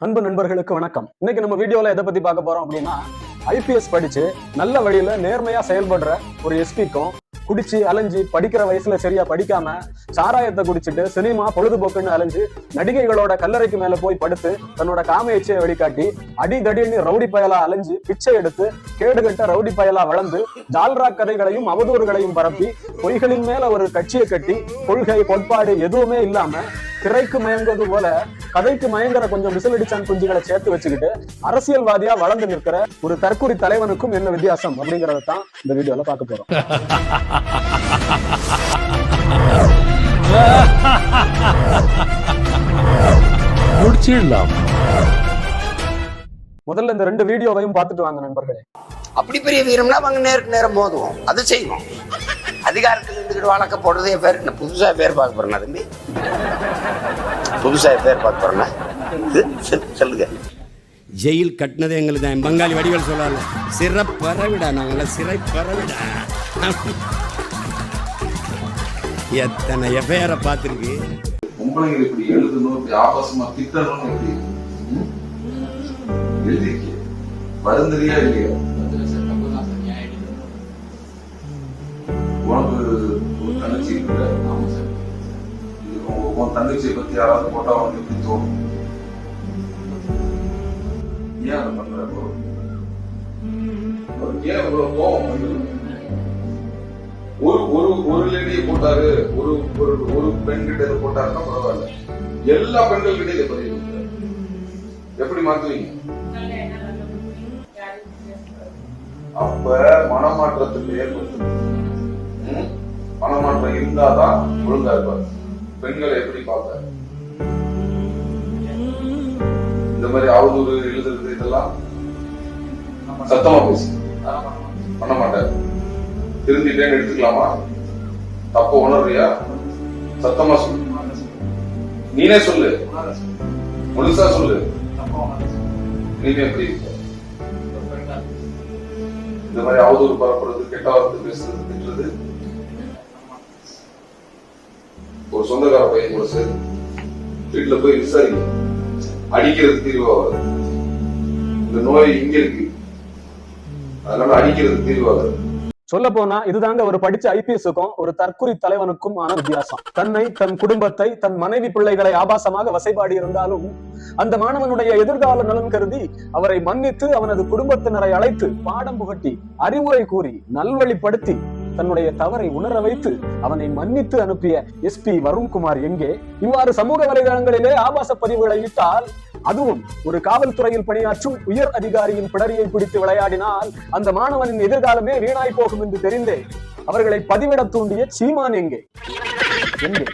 அன்பு நண்பர்களுக்கு வணக்கம். இன்னைக்கு நம்ம வீடியோல எதை பத்தி பார்க்க போறோம் அப்படின்னா ஐபிஎஸ் படிச்சு நல்ல வழியில நேர்மையா செயல்படுற ஒரு எஸ்பிக்கும் குடிச்சு அலைஞ்சு படிக்கிற வயசுல சரியா படிக்காம சாராயத்தை குடிச்சிட்டு சினிமா பொழுதுபோக்குன்னு அலைஞ்சு நடிகைகளோட கல்லறைக்கு மேல போய் படுத்து தன்னோட காம வழிகாட்டி வெளிக்காட்டி ரவுடி பயலா அலைஞ்சு பிச்சை எடுத்து கேடுகட்ட ரவுடி பயலா வளர்ந்து ஜால்ரா கதைகளையும் அவதூறுகளையும் பரப்பி பொய்களின் மேல ஒரு கட்சியை கட்டி கொள்கை கோட்பாடு எதுவுமே இல்லாம திரைக்கு மயங்குவது போல கதைக்கு மயங்குற கொஞ்சம் விசிலடிச்சான் குஞ்சுகளை சேர்த்து வச்சுக்கிட்டு அரசியல்வாதியா வளர்ந்து நிற்கிற ஒரு தற்குறி தலைவனுக்கும் என்ன வித்தியாசம் அப்படிங்கறத தான் இந்த வீடியோல பார்க்க போறோம். முடிச்சிடலாம் முதல்ல இந்த ரெண்டு வீடியோவையும் பார்த்துட்டு வாங்க நண்பர்களே. அப்படி பெரிய வீரம்னா அவங்க நேருக்கு நேரம் மோதுவோம். அது செய்வோம். அதிகாரத்தில் இருந்துக்கிட்டு வழக்க போடுறதே பேர். என்ன புதுசாக பேர் பார்க்க போறேனா தம்பி புதுசாக பேர் பார்க்க போறேனா சொல்லுங்க. ஜெயில் கட்டினது எங்களுக்கு தான். பங்காளி வடிவேல் சொல்லல சிறப்பறவிடா நாங்களாம் சிறை பறவிடா எத்தனை எஃப்ஐஆரை பார்த்துருக்கு? பொம்பளைங்க இப்படி எழுதணும் இப்படி ஆபாசமா திட்டணும்னு எப்படி? ம்? எழுதிருக்கிய? வருந்தறியா இல்லையா? உன் தங்கச்சியை பத்தி யாராவது போட்டா அவனுக்கு எப்படி தோணும்? ஏன் அதை பண்ற ஏன் இவ்வளவு கோபம் ஒரு ஒரு ஒரு லேடியை போட்டாரு ஒரு ஒரு ஒரு பெண் கிட்ட இதை போட்டாருன்னா பரவாயில்ல. எல்லா பெண்கள் கிட்ட இதை பதிவு எப்படி மாத்துவீங்க? அப்ப மனமாற்றத்துக்கு ஏற்படுத்து மனமாற்றம் இருந்தாதான் ஒழுங்கா இருப்பாரு. பெண்களை எப்படி பார்த்தார்? இந்த மாதிரி அவதூறு எழுதுறது இதெல்லாம் சத்தமா பேசு. பண்ண மாட்டாரு. திருந்திட்டேன்னு எடுத்துக்கலாமா? தப்ப உணர்றியா? சத்தமா சொல்லு நீனே சொல்லு. முழுசா சொல்லு. நீனே எப்படி இருக்க? இந்த மாதிரி அவதூறு பரப்புறது கெட்ட வார்த்தை பேசுறது திட்டுறது ஒரு சொந்தக்கார பையன் கூட சேர்ந்து வீட்டுல போய் விசாரிங்க அடிக்கிறது தீர்வாகாது இந்த நோய் இங்க இருக்கு. அதனால அடிக்கிறது தீர்வாகாது சொல்ல போனா இதுதாங்க ஒரு படிச்ச ஐபிஎஸ்க்கும் ஒரு தற்குறி தலைவனுக்கும் ஆன வித்தியாசம். தன்னை தன் குடும்பத்தை தன் மனைவி பிள்ளைகளை ஆபாசமாக வசைபாடி இருந்தாலும் அந்த மாணவனுடைய எதிர்கால நலன் கருதி அவரை மன்னித்து அவனது குடும்பத்தினரை அழைத்து பாடம் புகட்டி அறிவுரை கூறி நல்வழிப்படுத்தி தன்னுடைய தவறை உணர வைத்து அவனை மன்னித்து அனுப்பிய எஸ்பி வருண்குமார் எங்கே? இவ்வாறு சமூக வலைதளங்களிலே ஆபாச பதிவுகளை இட்டால் அதுவும் ஒரு காவல்துறையில் பணியாற்றும் உயர் அதிகாரியின் பிடரியை பிடித்து விளையாடினால் அந்த மாணவனின் எதிர்காலமே வீணாய் போகும் என்று தெரிந்தே அவர்களை பதிவிட தூண்டிய சீமான் எங்கே? எங்கே?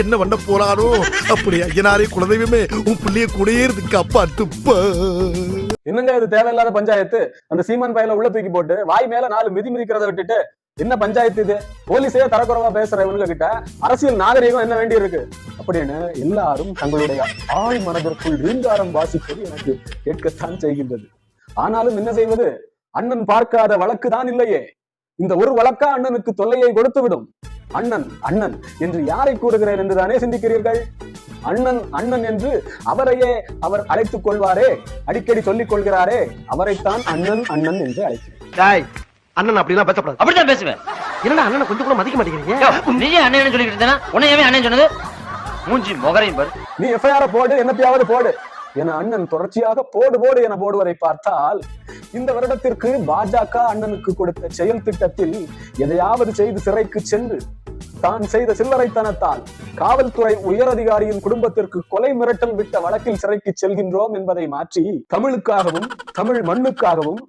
என்ன பண்ண போறானோ அப்படி ஐயனாரே குலதெய்வமே உன் பிள்ளைய கூடயே இருக்கு அப்பா துப்ப என்னங்க இது தேவையில்லாத பஞ்சாயத்து? அந்த சீமான் பையில உள்ள தூக்கி போட்டு வாய் மேல நாலு மிதி மிதிக்கிறத விட்டுட்டு என்ன பஞ்சாயத்து இது? போலீஸே தரக்குறவா பேசுற இவங்க கிட்ட அரசியல் நாகரிகம் என்ன வேண்டி இருக்கு? அப்படின்னு எல்லாரும் தங்களுடைய ஆள் மனதிற்குள் ரீங்காரம் வாசிப்பது எனக்கு கேட்கத்தான் செய்கின்றது. ஆனாலும் என்ன செய்வது? அண்ணன் பார்க்காத வழக்கு தான் இல்லையே. இந்த ஒரு வழக்கா அண்ணனுக்கு தொல்லையை கொடுத்து விடும் அண்ணன் அண்ணன் என்று யாரை கூறுகிறேன் என்று தானே சிந்திக்கிறீர்கள்? அண்ணன் அண்ணன் என்று அவரையே அவர் அழைத்துக் கொள்வாரே அடிக்கடி சொல்லிக் கொள்கிறாரே அவரைத்தான் அண்ணன் அண்ணன் என்று அழைக்கிறேன். டாய் அண்ணன் பேசப்படாது. பேசுவேன். என்னடா அண்ணனை கொஞ்சம் கூட மதிக்க மாட்டேங்கிறீங்க? நீயே அண்ணன் சொல்லிட்டு இருந்தேனா உன்னை ஏன் அண்ணன் சொன்னது? மூஞ்சி முகரையும் பாரு. நீ எஃப்ஐஆர் போடு என்னத்தையாவது போடு. என அண்ணன் தொடர்ச்சியாக போடு போடு என போடுவதை பார்த்தால் இந்த வருடத்திற்கு பாஜக அண்ணனுக்கு கொடுத்த செயல் திட்டத்தில் எதையாவது செய்து சிறைக்கு சென்று தான் செய்த சில்லறைத்தனத்தால் காவல்துறை உயரதிகாரியின் குடும்பத்திற்கு கொலை மிரட்டல் விட்ட வழக்கில் சிறைக்கு செல்கின்றோம் என்பதை மாற்றி தமிழுக்காகவும் தமிழ் மண்ணுக்காகவும்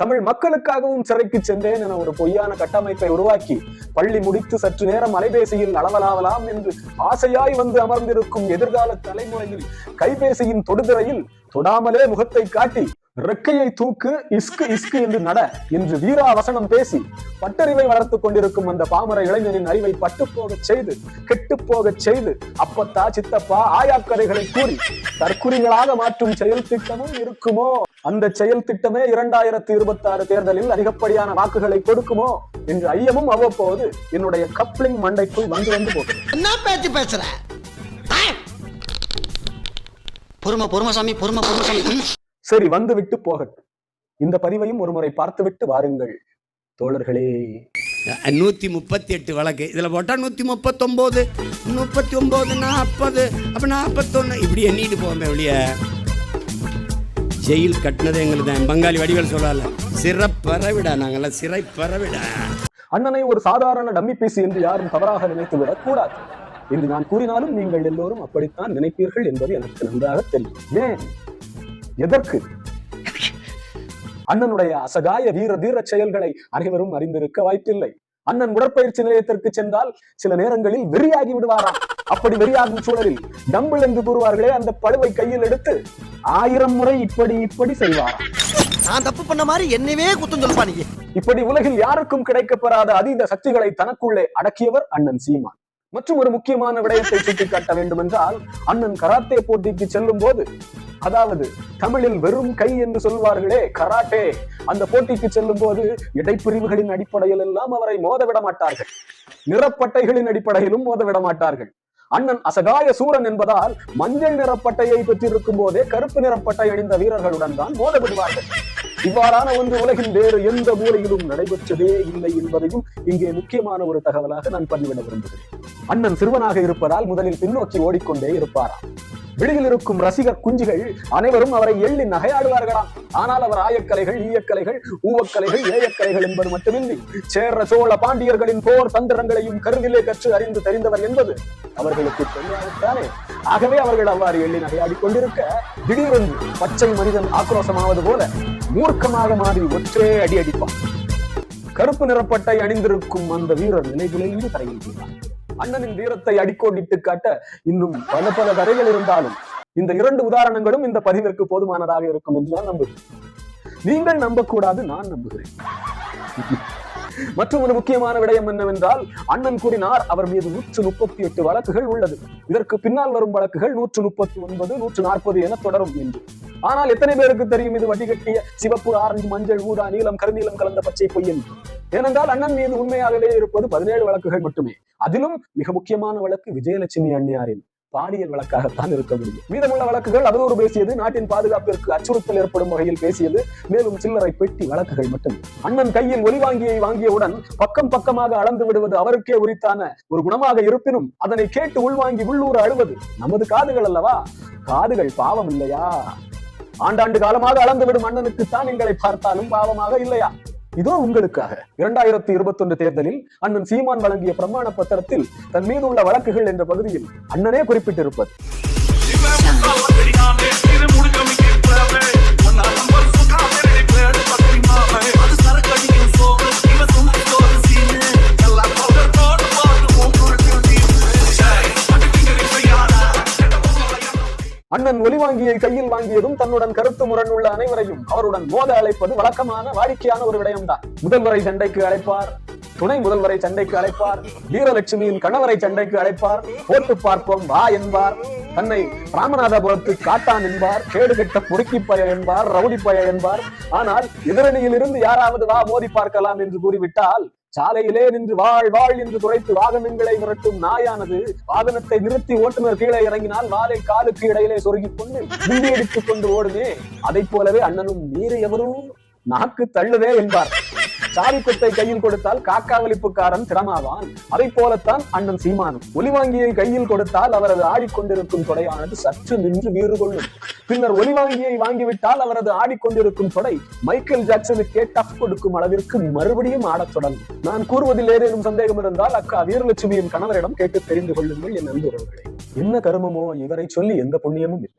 தமிழ் மக்களுக்காகவும் சிறைக்கு சென்றேன் என ஒரு பொய்யான கட்டமைப்பை உருவாக்கி பள்ளி முடித்து சற்று நேரம் அலைபேசியில் அளவலாவலாம் என்று ஆசையாய் வந்து அமர்ந்திருக்கும் எதிர்கால தலைமுறையில் கைபேசியின் தொடுதிரையில் தொடாமலே முகத்தை காட்டி ரெக்கையை தூக்கு இஸ்கு இஸ்கு என்று நட. என்று வீரா வசனம் பேசி பட்டறிவை வளர்த்துக் கொண்டிருக்கும் அந்த பாமர இளைஞரின் அறிவை பட்டுப்போகச் செய்து கெட்டுப் போகச் செய்து அப்பத்தா சித்தப்பா ஆயாக்கதைகளை கூறி தற்குறிகளாக மாற்றும் செயல் திட்டமும் இருக்குமோ? அந்த செயல் திட்டமே இரண்டாயிரத்தி இருபத்தி ஆறு தேர்தலில் அதிகப்படியான வாக்குகளை கொடுக்குமோ? என்று ஐயமும் அவ்வப்போது என்னுடைய கப்ளிங் மண்டைக்குள் வந்து வந்து போகிறது என்ன பேச்சு பேசுற? பொறுமை பொறுமை சாமி பொறுமை பொறுமை சாமி. சரி வந்து விட்டு போகட்டும். இந்த பதிவையும் ஒருமுறை பார்த்துவிட்டு வாருங்கள். தோழர்களே. நூற்றி முப்பத்தி எட்டு வழக்கு. இதில் போட்டால் நூற்றி முப்பத்தொம்போது முப்பத்தி ஒம்பது நாற்பது அப்போ நாற்பத்தொன்று இப்படி எண்ணிட்டு போவோமே வெளிய ஜெயில் கட்டினது எங்களுக்கு தான் பங்காளி வடிவேல் சொல்லல சிறப்பறவிடா நாங்கள்லாம் சிறை பறவிடா அண்ணனை ஒரு சாதாரண டம்மி பீஸ் என்று யாரும் தவறாக நினைத்து விடக் கூடாது என்று நான் கூறினாலும் நீங்கள் எல்லோரும் அப்படித்தான் நினைப்பீர்கள் என்பது எனக்கு நன்றாக தெரியும். ஏன்? எதற்கு? அண்ணனுடைய அசகாய வீர தீர செயல்களை அனைவரும் அறிந்திருக்க வாய்ப்பில்லை. அண்ணன் உடற்பயிற்சி நிலையத்திற்கு சென்றால் சில நேரங்களில் வெறியாகி விடுவாராம். அப்படி வெறியாகும் சூழலில் டம்பிள் என்று கூறுவார்களே அந்த பழுவை கையில் எடுத்து ஆயிரம் முறை இப்படி இப்படி செய்வாராம். நான் தப்பு பண்ண மாதிரி என்னவே குத்தம் நீ. இப்படி உலகில் யாருக்கும் கிடைக்கப்பெறாத அதீத சக்திகளை தனக்குள்ளே அடக்கியவர் அண்ணன் சீமான். மற்றும் ஒரு முக்கியமான விடயத்தை சுட்டிக்காட்ட வேண்டும் என்றால் அண்ணன் கராத்தே போட்டிக்கு செல்லும் போது அதாவது தமிழில் வெறும் கை என்று சொல்வார்களே கராட்டே. அந்த போட்டிக்கு செல்லும் போது இடைப்பிரிவுகளின் அடிப்படையில் எல்லாம் அவரை மோத விட மாட்டார்கள். நிறப்பட்டைகளின் அடிப்படையிலும் மோத விட மாட்டார்கள். அண்ணன் அசகாய சூரன் என்பதால் மஞ்சள் நிறப்பட்டையை பெற்றிருக்கும் போதே கருப்பு நிறப்பட்டை அணிந்த வீரர்களுடன் தான் மோத விடுவார்கள். இவ்வாறான ஒன்று உலகின் வேறு எந்த மூலையிலும் நடைபெற்றதே இல்லை என்பதையும் இங்கே முக்கியமான ஒரு தகவலாக நான் பதிவிட விரும்புகிறேன். அண்ணன் சிறுவனாக இருப்பதால் முதலில் பின்னோக்கி ஓடிக்கொண்டே இருப்பாராம். விடுதியில் இருக்கும் ரசிகர் குஞ்சுகள் அனைவரும் அவரை எள்ளி நகையாடுவார்களாம். ஆனால் அவர் ஆயக்கலைகள் ஈயக்கலைகள் ஊவக்கலைகள் ஏயக்கலைகள் என்பது மட்டுமின்றி சேர சோழ பாண்டியர்களின் போர் தந்திரங்களையும் கருதிலே கற்று அறிந்து தெரிந்தவர் என்பது அவர்களுக்கு தெரியாதுதானே ஆகவே அவர்கள் அவ்வாறு எள்ளி நகையாடிக் கொண்டிருக்க திடீரென்று பச்சை மனிதன் ஆக்ரோஷமாவது போல மூர்க்கமாக மாறி ஒற்றே அடி அடிப்பான். கருப்பு நிறப்பட்டை அணிந்திருக்கும் அந்த வீரர் நிலைகுலைந்து தரையில் போனார் அண்ணனின் வீரத்தை அடிக்கோடிட்டு காட்ட இன்னும் பல பல கதைகள் இருந்தாலும் இந்த இரண்டு உதாரணங்களும் இந்த பதிவிற்கு போதுமானதாக இருக்கும் என்று நான் நம்புகிறேன். நீங்கள் நம்பக்கூடாது நான் நம்புகிறேன். மற்றும் ஒரு முக்கியமான விடயம் என்னவென்றால் அண்ணன் கூறினார் அவர் மீது நூற்று முப்பத்தி எட்டு வழக்குகள் உள்ளது. இதற்கு பின்னால் வரும் வழக்குகள் நூற்று முப்பத்தி ஒன்பது நூற்று நாற்பது என தொடரும் என்று. ஆனால் எத்தனை பேருக்கு தெரியும் இது வடிகட்டிய சிவப்பு ஆரஞ்சு மஞ்சள் ஊதா நீலம் கருநீளம் கலந்த பச்சை பொய் என்று ஏனென்றால் அண்ணன் மீது உண்மையாகவே இருப்பது பதினேழு வழக்குகள் மட்டுமே. அதிலும் மிக முக்கியமான வழக்கு விஜயலட்சுமி அண்ணியாரின் பாலியல் வழக்காகத்தான் இருக்க முடியும். மீதமுள்ள வழக்குகள் அவதூறு பேசியது நாட்டின் பாதுகாப்பிற்கு அச்சுறுத்தல் ஏற்படும் வகையில் பேசியது மேலும் சில்லறை பெட்டி வழக்குகள் மட்டும். அண்ணன் கையில் ஒலிவாங்கியை வாங்கியவுடன் பக்கம் பக்கமாக அளந்து விடுவது அவருக்கே உரித்தான ஒரு குணமாக இருப்பினும் அதனை கேட்டு உள்வாங்கி உள்ளூர் அழுவது நமது காதுகள் அல்லவா? காதுகள் பாவம் இல்லையா? ஆண்டாண்டு காலமாக அளந்து விடும் அண்ணனுக்குத்தான் எங்களை பார்த்தாலும் பாவமாக இல்லையா? இதோ உங்களுக்காக. இரண்டாயிரத்தி இருபத்தி ஒன்று தேர்தலில் அண்ணன் சீமான் வழங்கிய பிரமாண பத்திரத்தில் தன் மீது உள்ள வழக்குகள் என்ற பகுதியில் அண்ணனே குறிப்பிட்டிருப்பது. அண்ணன் ஒலிவாங்கியை கையில் வாங்கியதும் தன்னுடன் கருத்து முரண் உள்ள அனைவரையும் அவருடன் மோத அழைப்பது வழக்கமான வாடிக்கையான ஒரு விடயம்தான். முதல்வரை சண்டைக்கு அழைப்பார். துணை முதல்வரை சண்டைக்கு அழைப்பார். வீரலட்சுமியின் கணவரை சண்டைக்கு அழைப்பார். போட்டு பார்ப்போம் வா என்பார். தன்னை ராமநாதபுரத்து காட்டான் என்பார். கேடு கெட்ட பொறுக்கி பய என்பார் ரவுடி பய என்பார். ஆனால் எதிரணியில் இருந்து யாராவது வா மோதி பார்க்கலாம் என்று கூறிவிட்டால் சாலையிலே நின்று வாழ் வாழ் என்று துரைத்து வாகனங்களை விரட்டும் நாயானது வாகனத்தை நிறுத்தி ஓட்டுநர் கீழே இறங்கினால் வாலை காலுக்கு இடையிலே சொருகிக் கொண்டு முந்தி அடித்துக் கொண்டு ஓடுமே. அதை போலவே அண்ணனும் நீர் எவரும் நாக்கு தள்ளுவே என்பார். சாவி கையில் கொடுத்தால் காக்காவளிப்புக்காரன் திறமாவான் அதை போலத்தான் அண்ணன் சீமானும் ஒலிவாங்கியை கையில் கொடுத்தால் அவரது ஆடிக்கொண்டிருக்கும் தொடையானது சற்று நின்று வீறு கொள்ளும். பின்னர் ஒலிவாங்கியை வாங்கிவிட்டால் அவரது ஆடிக்கொண்டிருக்கும் தொடை மைக்கேல் ஜாக்சனுக்கே டஃப் கொடுக்கும் அளவிற்கு மறுபடியும் ஆடத் தொடங்கும். நான் கூறுவதில் ஏதேனும் சந்தேகம் இருந்தால் அக்கா வீரலட்சுமியின் கணவரிடம் கேட்டு தெரிந்து கொள்ளுங்கள் என் நண்பர்களே. என்ன கருமமோ இவரை சொல்லி எந்த புண்ணியமும் இல்லை.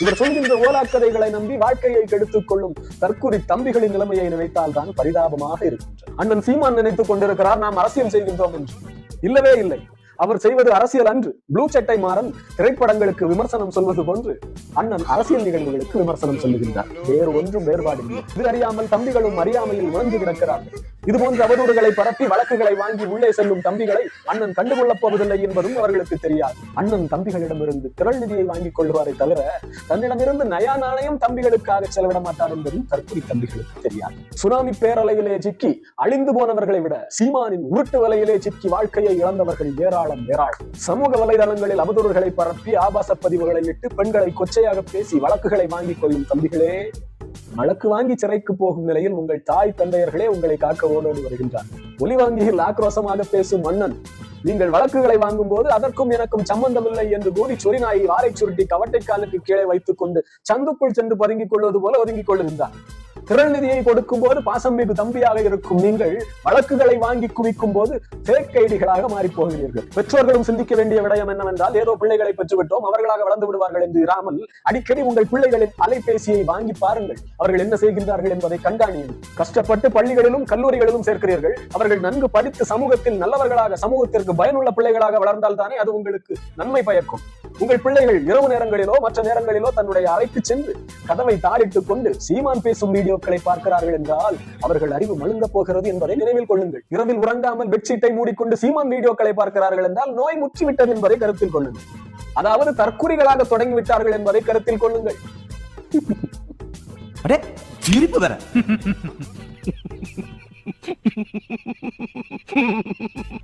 இவர் சொல்கின்ற ஓலாக்கதைகளை நம்பி வாழ்க்கையை கெடுத்துக் கொள்ளும் தற்குறி தம்பிகளின் நிலைமையை நினைத்தால் தான் பரிதாபமாக இருக்கின்றது அண்ணன் சீமான் நினைத்துக் கொண்டிருக்கிறார் நாம் அரசியல் செய்கின்றோம் என்று. இல்லவே இல்லை. அவர் செய்வது அரசியல் அன்று. ப்ளூ சட்டை மாறன் திரைப்படங்களுக்கு விமர்சனம் சொல்வது போன்று அண்ணன் அரசியல் நிகழ்வுகளுக்கு விமர்சனம் சொல்லுகின்றார். வேறு ஒன்றும் வேறுபாடு இல்லை இது அறியாமல் தம்பிகளும் அறியாமையில் உணர்ந்து கிடக்கிறார்கள். இது போன்ற அவதூறுகளை பரப்பி வழக்குகளை வாங்கி உள்ளே செல்லும் தம்பிகளை அண்ணன் கண்டுகொள்ளப் போவதில்லை என்பதும் அவர்களுக்கு தெரியாது. அண்ணன் தம்பிகளிடமிருந்து திரள் நிதியை வாங்கிக் கொள்வாரை தவிர தன்னிடமிருந்து நயா நாணயம் தம்பிகளுக்காக செலவிட மாட்டார் என்பதும் தற்கொலை தம்பிகளுக்கு தெரியாது. சுனாமி பேரலையிலே சிக்கி அழிந்து போனவர்களை விட சீமானின் உருட்டு வலையிலே சிக்கி வாழ்க்கையை இழந்தவர்கள் ஏராளம் ஏராளம் ஏராளம் சமூக வலைதளங்களில் அவதூறுகளை பரப்பி ஆபாச பதிவுகளை இட்டு பெண்களை கொச்சையாக பேசி வழக்குகளை வாங்கிக் கொள்ளும் தம்பிகளே வழக்கு வாங்கி சிறைக்கு போகும் நிலையில் உங்கள் தாய் தந்தையர்களே உங்களை காக்க ஓடோடி வருகின்றார் ஒலி வாங்கியில் ஆக்ரோஷமாக பேசும் மன்னன் நீங்கள் வழக்குகளை வாங்கும் போது அதற்கும் எனக்கும் சம்பந்தமில்லை என்று கூறி சொரிநாயை வாரை சுருட்டி கவட்டை காலுக்கு கீழே வைத்துக் கொண்டு சந்துக்குள் சென்று பதுங்கிக் கொள்வது போல ஒதுங்கிக் கொள்ளுகின்றார் திரள் நிதியை கொடுக்கும் போது பாசம் மிகு தம்பியாக இருக்கும் நீங்கள் வழக்குகளை வாங்கி குவிக்கும் போது ஐடிகளாக மாறி போகிறீர்கள் பெற்றோர்களும் சிந்திக்க வேண்டிய விடயம் என்னவென்றால் ஏதோ பிள்ளைகளை பெற்றுவிட்டோம் அவர்களாக வளர்ந்து விடுவார்கள் என்று இராமல் அடிக்கடி உங்கள் பிள்ளைகளின் அலைபேசியை வாங்கி பாருங்கள். அவர்கள் என்ன செய்கின்றார்கள் என்பதை கண்காணியுங்கள். கஷ்டப்பட்டு பள்ளிகளிலும் கல்லூரிகளிலும் சேர்க்கிறீர்கள். அவர்கள் நன்கு படித்து சமூகத்தில் நல்லவர்களாக சமூகத்திற்கு பயனுள்ள பிள்ளைகளாக வளர்ந்தால் தானே அது உங்களுக்கு நன்மை பயக்கும். உங்கள் பிள்ளைகள் இரவு நேரங்களிலோ மற்ற நேரங்களிலோ தன்னுடைய அழைத்து சென்று கதவை தாளிட்டுக் கொண்டு சீமான் பேசும் வீடியோக்களை பார்க்கிறார்கள் என்றால் அவர்கள் அறிவு மழுங்க போகிறது என்பதை நினைவில் கொள்ளுங்கள். இரவில் உறங்காமல் பெட்ஷீட்டை மூடிக்கொண்டு சீமான் வீடியோக்களை பார்க்கிறார்கள் என்றால் நோய் முற்றிவிட்டது என்பதை கருத்தில் கொள்ளுங்கள். அதாவது தற்குறிகளாக தொடங்கி விட்டார்கள் என்பதை கருத்தில் கொள்ளுங்கள். அடே சிரிப்பு வேற.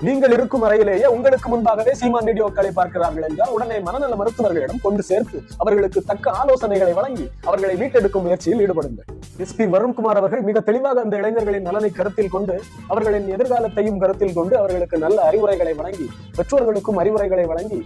நீங்கள் இருக்கும் அறையிலேயே உங்களுக்கு முன்பாகவே சீமான் வீடியோக்களை பார்க்கிறார்கள் என்றால் உடனே மனநல மருத்துவர்களிடம் கொண்டு சேர்த்து அவர்களுக்கு தக்க ஆலோசனைகளை வழங்கி அவர்களை மீட்டெடுக்கும் முயற்சியில் ஈடுபடுங்கள். எஸ் பி வருண்குமார் அவர்கள் மிக தெளிவாக அந்த இளைஞர்களின் நலனை கருத்தில் கொண்டு அவர்களின் எதிர்காலத்தையும் கருத்தில் கொண்டு அவர்களுக்கு நல்ல அறிவுரைகளை வழங்கி பெற்றோர்களுக்கும் அறிவுரைகளை வழங்கி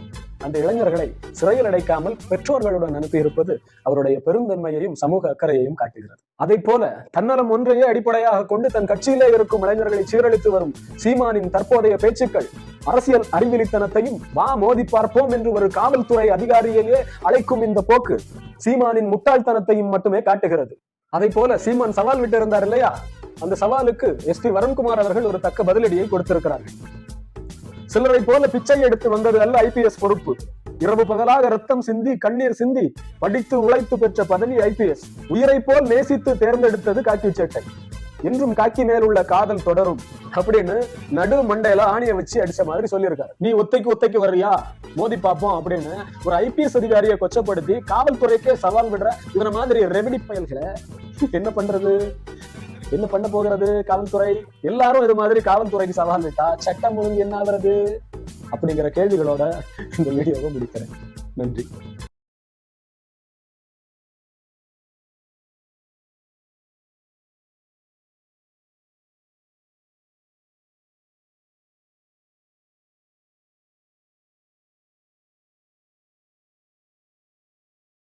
அந்த இளைஞர்களை சிறையில் அடைக்காமல் பெற்றோர்களுடன் அனுப்பியிருப்பது அவருடைய பெருந்தன்மையையும் சமூக அக்கறையையும் காட்டுகிறது. அதை போல தன்னலம் ஒன்றையே அடிப்படையாக கொண்டு தன் கட்சியில் இருக்கும் இளைஞர்களை சீரழித்து வரும் சீமானின் தற்போதைய பேச்சுக்கள். அரசியல் அறிவிலித்தனத்தையும் வா மோதி பார்ப்போம் என்று ஒரு காவல்துறை அதிகாரியையே அழைக்கும் இந்த போக்கு சீமானின் முட்டாள்தனத்தையும் மட்டுமே காட்டுகிறது. அதை போல சீமான் சவால் விட்டு இருந்தார் இல்லையா? அந்த சவாலுக்கு எஸ் பி வருண்குமார் அவர்கள் ஒரு தக்க பதிலடியை கொடுத்திருக்கிறார்கள். சிலரை போல பிச்சை எடுத்து வந்தது அல்ல ஐபிஎஸ் பொறுப்பு. இரவு பகலாக ரத்தம் சிந்தி கண்ணீர் சிந்தி படித்து உழைத்து பெற்ற பதவி ஐபிஎஸ் உயிரை போல் நேசித்து தேர்ந்தெடுத்தது காக்கி சேட்டை என்றும் காக்கி மேல் உள்ள காதல் தொடரும் அப்படின்னு நடு மண்டையில ஆணியை வச்சு அடிச்ச மாதிரி சொல்லியிருக்காரு. நீ ஒத்தைக்கு ஒத்தைக்கு வர்றியா? மோதி பார்ப்போம் அப்படின்னு ஒரு ஐபிஎஸ் அதிகாரியை கொச்சப்படுத்தி காவல்துறைக்கே சவால் விடுற இவன மாதிரி ரெமெடி பயல்களை என்ன பண்றது? என்ன பண்ண போகிறது காவல்துறை? எல்லாரும் இது மாதிரி காவல்துறைக்கு சவால் விட்டா சட்டம் ஒழுங்கு என்ன ஆகுறது? அப்படிங்கிற கேள்விகளோட இந்த வீடியோவை முடிக்கிறேன். நன்றி.